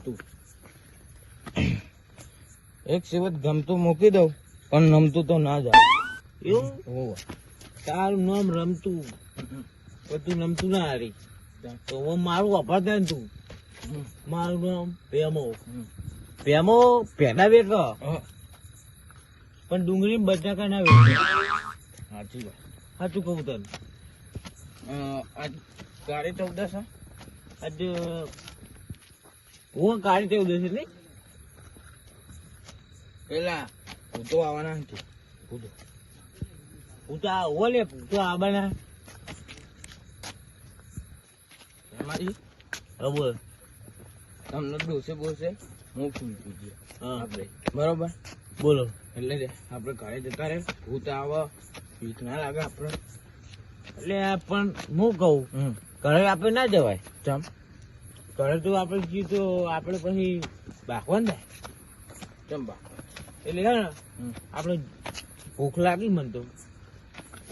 ગમતું. એક સિવત ગમતું મૂકી દઉં પણ નમતું તો ના જાય. એવું. તારું નામ રમતું. બધું નમતું ના હારી. તો હું મારું વાપરતા ને તું. મારું નામ પેમો. પેમો પેલા વેટ હા, પણ ડુંગળી બટાકા ના વેટ સાચી વાત. સાચું કહું તને. આજ કાળી ચૌદશ આજે હું કાઢી તેવું દેશે નહીં. પેલા ભૂતો આવવાના નથી ભૂતો. હું તો લે ભૂતો તો આવવાના એમાંથી? હવે બોલ. તમને ડોસે બોસે હું ફૂલ પૂછીએ હા. આપણે. બરોબર. બોલો. એટલે જે આપણે ઘરે જતા રહે. ભૂત આવે. બીક ના લાગે આપણે એટલે પણ હું કહું ઘરે આપણે ના જવાય. ચમ? ઘરે તો આપણે કીધું તો આપણે પછી થાય ચમ બા એટલે હે ને આપણે ભૂખ લાગી મને તો.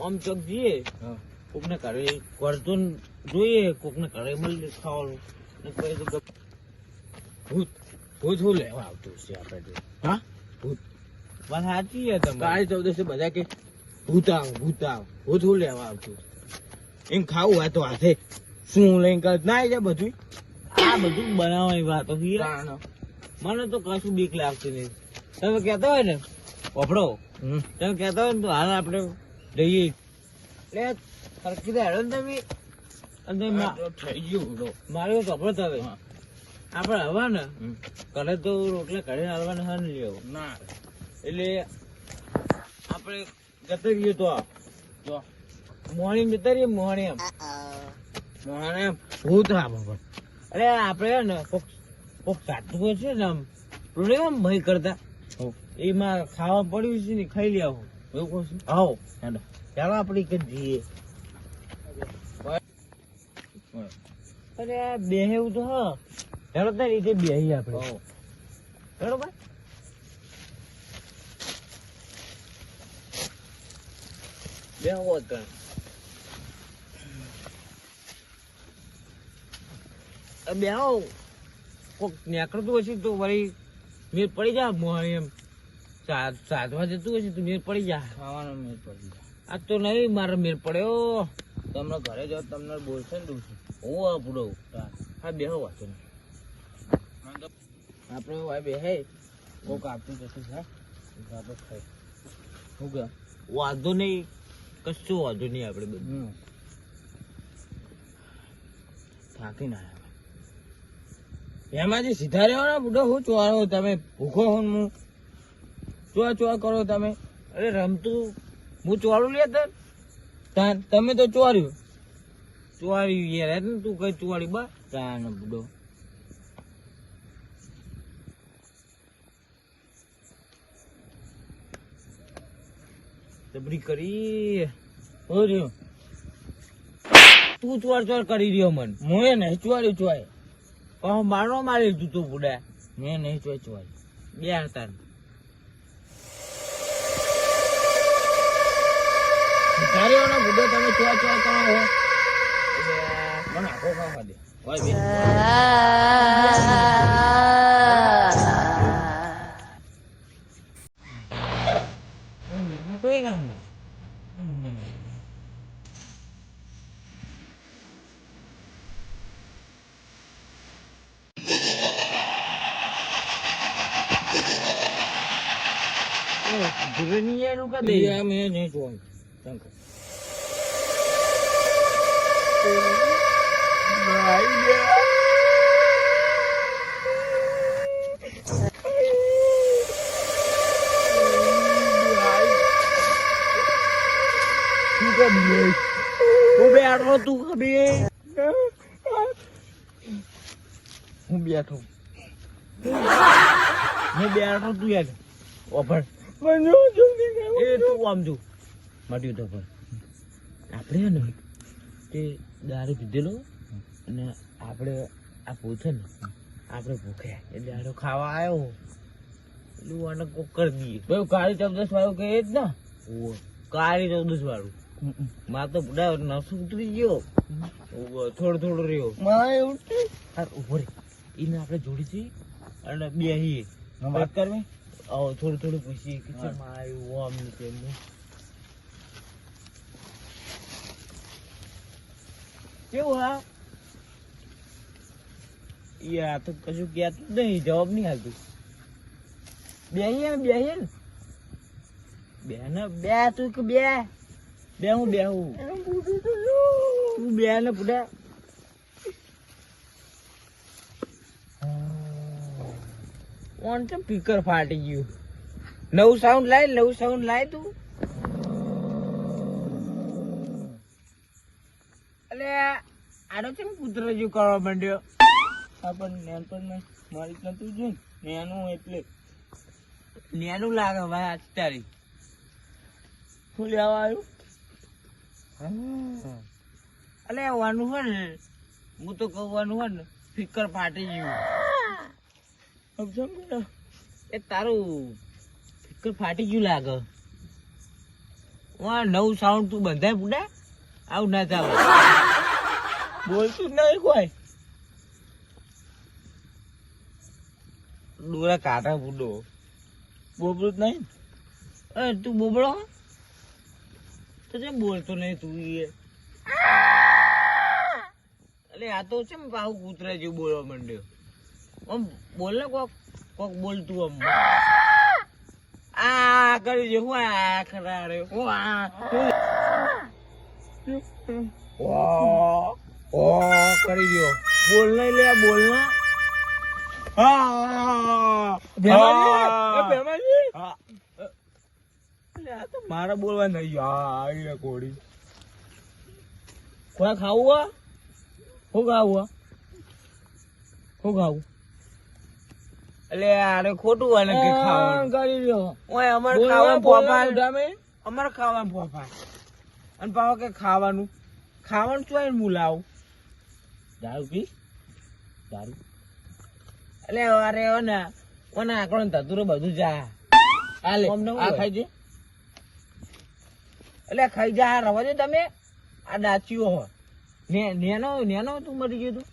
આમ ચોક જઈએ કોકને ઘરે કરતો જોઈએ કોકને ઘરે મળી ખાવાનું. ને પછી તો ભૂત ભૂત શું લેવા આવતું છે આપણે તો? હા? ભૂત. વાત સાચી છે તમે કાળી ચૌદશે બધા કે ભૂત આવ ભૂત આવ. ભૂત શું લેવા આવતું? એમ ખાવું હોય તો હાથે. શું લઈને ના આવી જાય બધું આ બધું બનાવવાની વાતો મને તો કશું બીક લાગતી નહીં. તમે કહેતા હોય ને કપડો તમે કહેતા હોય ને તો હાલ આપણે જઈએ. એટલે સરખી તો હેડો ને તમે. થઈ ગયું. મારે કપડો તમે હા. આપણે હવા ને. ઘરે તો રોટલા ઘરે હાલવાના હા નહીં લેવો ના. એટલે આપણે જતા રહીએ તો મોર્નિંગ જતા રહીએ મોર્નિંગ મને ભૂત હા બાબા અરે આપણે ને કોક કોક હોય છે ને આમ નહીં આમ ભય કરતા. એમાં ખાવા પડ્યું છે ને ખાઈ લે આવું એવું કહું છું આવો. ચાલો આપણે કે જઈએ. અરે બેહેવું તો હા ચાલો તારી રીતે બેહી આપણે. બરોબર બેહવો તને આવો. કોક નીકળતું હશે તો વળી મેર પડી જા મોહણી એમ. સાધવા જતું હશે તો મેર પડી જા. ખાવાનો મેર પડી જાય આ તો નહીં મારો મેર પડ્યો. તમને ઘરે જાઓ તમને બોલશે ને ડોસી હું આપડો હા બે વાંચો. આપણે ભાઈ બે હે કોક આપતું જશે છે આપણે ખાઈ. શું કે? વાંધો નહીં. કશું વાંધો નહીં આપણે બધું. થાકી ના એમાંથી સીધા રહ્યો ને બુડો હું ચોરો તમે ભૂખો હું હું ચોર ચોા કરો તમે? અરે રમતું, હું ચોરું લે તમે તો ચોર્યું ચોરી યાર ને તું કઈ ચોરી બા તાન બુડો. જબરી કરી. હો રહ્યો? તું ચોર ચોર કરી રહ્યો મન. હું એ નહીં ચોર્યું ચોય કહો મારો મારી તું તો બુડા મેં નહીં ચોય બે હતા સીધા રહ્યો ને બુડો તમે ચોા ચોા કરો હો મને આખો ખાવા દે. હોય બે. ધીરે નહીં એનું કા દે દે મેં નહીં ચોય શંકર તું કે બે હું બે આડો તું કે બે હું બેઠો હું બે આડો તું યાર ઓભળ મને જલ્દી એ તું આમ જો. માટ્યું તો પર. આપણે ને તે દારૂ પીધેલો અને આપણે આ પૂછે ને આપણે ભૂખ્યા એ આનો ખાવા આવ્યો એટલું આને કોક કરી દઈએ ભાઈ કાળી ચૌદસ વાળું કે એ જ ને. કાળી ચૌદસ વાળું. માં તો બુડા નસો ઉતરી ગયો. થોડો થોડો રહ્યો. એવું ઊભો રે. એને આપણે જોડી અને બેહીએ. વાત કરવી આવો થોડું થોડું પૂછીએ કે ચમ આવ્યું આમ ને તેમનું કેવું હા યા તો કશું કહેતું જ નહીં જવાબ નહીં હાલતું બેહીએ ને બેહીએ ને બે ને બે તું કે બે બે હું બે હું તું બે ને પુડા ઓન તો સ્પીકર ફાટી ગયું. નવું સાઉન્ડ લાય નવું સાઉન્ડ લાય તું. અલે આનો કેમ કૂતરો જો કરવા માંડ્યો? આ પણ નાનપણમાં મારી નતું જોઈ નાનું એટલે. નેનું લાગે ભાઈ આજ તારી. શું લેવા આવ્યું? અલે વાનું હોય ને. હું તો કહું વાનું હોય ને સ્પીકર ફાટી ગયું. સમજામ કે એ તારું સ્પીકર ફાટી ગયું લાગે. વા નવું સાઉન્ડ તું બંધાય પુડા આવું ના ચાલે બોલતું નહીં કોઈ. ડોરા કાઢા બુડો બોબરું જ નહીં અરે તું બોબડો? તો કેમ બોલતો નહીં તું એ અલે આ તો છે ને પાહુ કૂતરા જેવું બોલવા માંડ્યો? આમ બોલ ને કોક કોક બોલતું આમ. આ કરી દે હું આ રે હું આ ઓ કરી દો. બોલ નહીં લે બોલ ના. મારા બોલવા નહીં એ કોડી કોઈ ખાવું હો? ખાવું હો ખાવું? એટલે આરે ખોટું હોય કે ખાવાનું. કરી લ્યો. ઓય અમારે ખાવાનું બોલવા પોપા ઉઠામે. અમારે ખાવાનું પોપા અને પાછો કે ખાવાનું. ખાવાનું હોય હું લાવું? દારૂ પી? દારૂ. એટલે અરે હો ને ઓને આકડો ધતુરો બધું જા. હાલે આ ખાઈ દે એટલે ખાઈ જા રવા દે તમે. આ ડાચ્યો હો. ને નેનો નેનો તું મરી ગયો તું.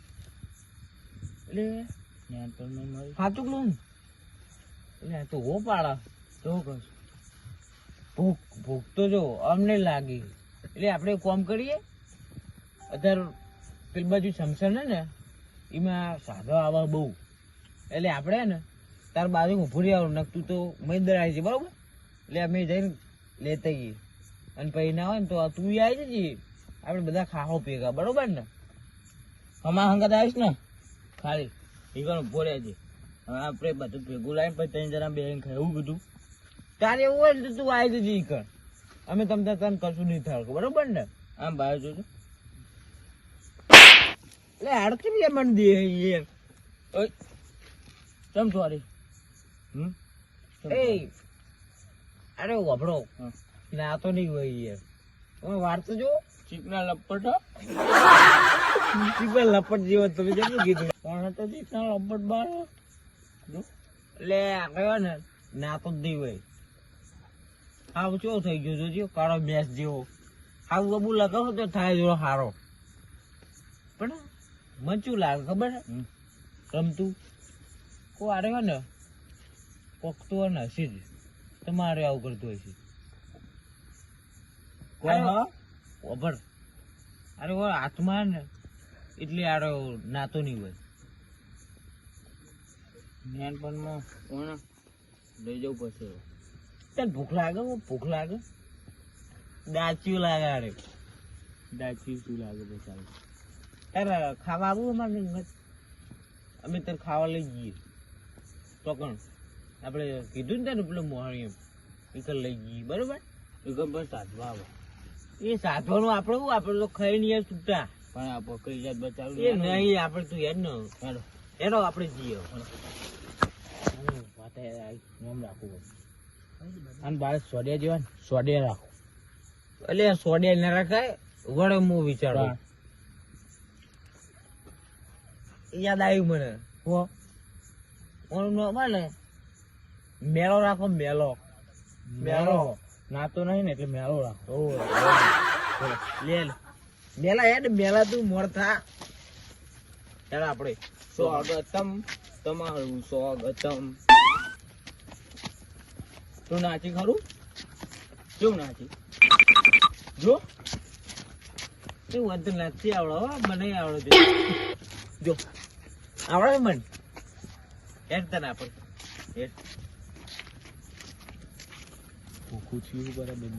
એટલે ને? એટલે આ તો હો પાડા. તો કશું ભૂખ ભૂખ તો જો અમને લાગી. એટલે આપણે કોમ કરીએ. અત્યારે પેલી બાજુ સમસણ ને ને, એમાં સાધો આવે બહુ. એટલે આપણે ને, તાર બાજુ ઊભું આવું નકતું તો મહિન્દર આવી છે બરોબર? એટલે અમે જઈને લેતા જઈએ અને પછી ના હોય ને તો તું આવી જજે. આપણે બધા ખાહો ભેગા, બરોબર ને? અમારા હંગાત આવીશ ને? ખાલી. ઈકણ ઊભો રહેજે હવે આપણે બધું ભેગું લાવીને પછી ત્રણ જણા બેન ખાય એવું કીધું. તારે એવું હોય તો તું આવી જજે ઈકણ અમે તમને તને કશું નહીં થાય. બરોબર ને? આમ બહાર જોજો. એટલે હાડકી બી મને દે યાર ઓય ચમ સોરી? હમ? એ અરે વભડો. ના તો નહીં હોય યાર તમે વાર તો જો ચીકના લપટ. ચીકના લપટ જેવો તમે જેમ કીધું. પણ તો ચીકના લપટ બાર આ કયો ને? ના તો જ નહીં હોય. આવ ચો થઈ ગયો જોજો કાળો મેસ જેવો. આવું બબુ લગાવો તો થાય જો સારો પણ મને લાગે ખબર રમતું. કો આરે ને કોક હોય ને હસી જ. તમારે આવું કરતું હોય છે. કોઈ હા? અરે ઓ હાથમાં ને એટલે આરો નાતો નહીં હોય. નાનપણમાં કોણ? લઈ જવું પડશે તને ભૂખ લાગે? ભૂખ લાગે? દાચ્યું લાગે અરે દાચી શું લાગે બચારું? તારે ખાવા આવું અમારે અમે તારે ખાવા લઈ જઈએ. તો કણ આપણે કીધું ને તને પેલો મોહણી એ કર લઈ જઈએ બરોબર? એ બસ સાધવા આવે. એ સાધવાનું આપણે આપડે આપણે તો ખાઈ નહીં છૂટા પણ આપણે કઈ જાત બચારું એ નહીં આપણે તું યાદ ન. હેલો. એનો આપણે જઈએ વાત નામ રાખવું અને બાર સોડિયા જેવા સોડિયા રાખો. એટલે સોડિયા ના રાખાય વડે હું વિચારું. યાદ આવ્યું મને. હો. ઓનું ને મેળો રાખો મેળો. મેલો નાતો નહીં ને એટલે મેળો રાખો. લે. મેલા યાદ મેલા તું મોર થા. ચાલો આપણે. સ્વાગતમ તમારું સ્વાગતમ. તું નાચી ખરું? કેવું નાચી? જો. એ વધુ નથી આવડો મને આવડે છે જો. આવડે છે મને. હેડ તને આપણે. ભૂખું થયું બરાબર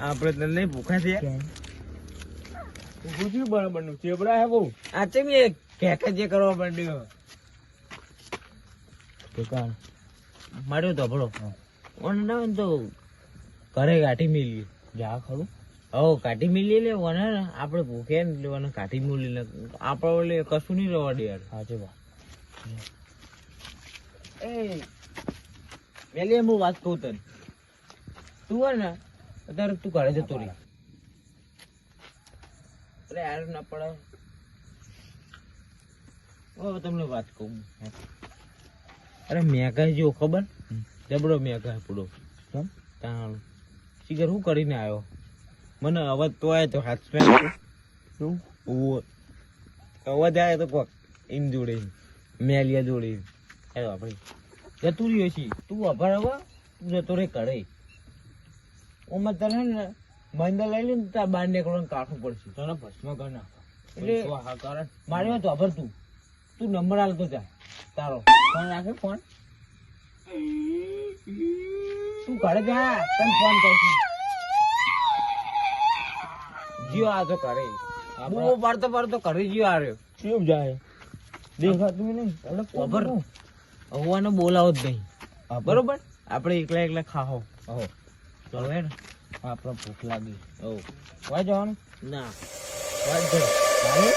આપણે તને નહીં ભૂખા છે ભૂખું થયું બરાબરનું ચેબડા હે બહુ? આ છે ને કેકે જે કરવા માંડ્યો. દુકાન. માર્યો તો ભલો. ઓન તો ઘરે કાઢી મિલી જા ખરું. હો કાઢી મિલી લે ઓને ને આપણે ભૂખે ને ઓને કાઢી મેલી લે. આપણે ઓલે કશું નહીં રવા દે યાર. હાજે બા એ મેલી હું વાત કહું તને. તું હોય ને અત્યારે તું ઘરે જતો રહી. અરે યાર ના પડે. હવે તમને વાત કહું. અરે મેઘા જેવો ખબર? જબરો મેઘા પૂરો કેમ? તાણ. શિખર શું કરીને આવ્યો? મને અવાજ તો આવ્યો તો હાથ શું? ઓવો અવાજ આવ્યો તો કોક એમ જોડે. મેલિયા જોડે. આવ્યો આપણે જતું રહ્યો છે. તું અભાર હવે? તું જતો રે કરે ઓમાં તને ને બંદર લઈ લે ને તાર બહાર નીકળવાનું કાઢવું પડશે. તને ભસ્મ કર નાખ. એટલે- મારી વાત અભર તું. તું નંબર આલતો જા. તારો. ફોન રાખે ફોન? તું ઘરે જા તને ફોન કરશું જીઓ આ તો કરે. બહુ પાડતો પાડતો કરી જીઓ આવ્યો કેમ જાય? દેખાતું નહીં. એટલે ખબર હવાને બોલાવો જ નહીં. બરોબર? આપણે એકલા એકલા ખાહો. હો. ચલો હે ને આપણે ભૂખ લાગી. હો. વાય જવાનું ના વાય. હાલે?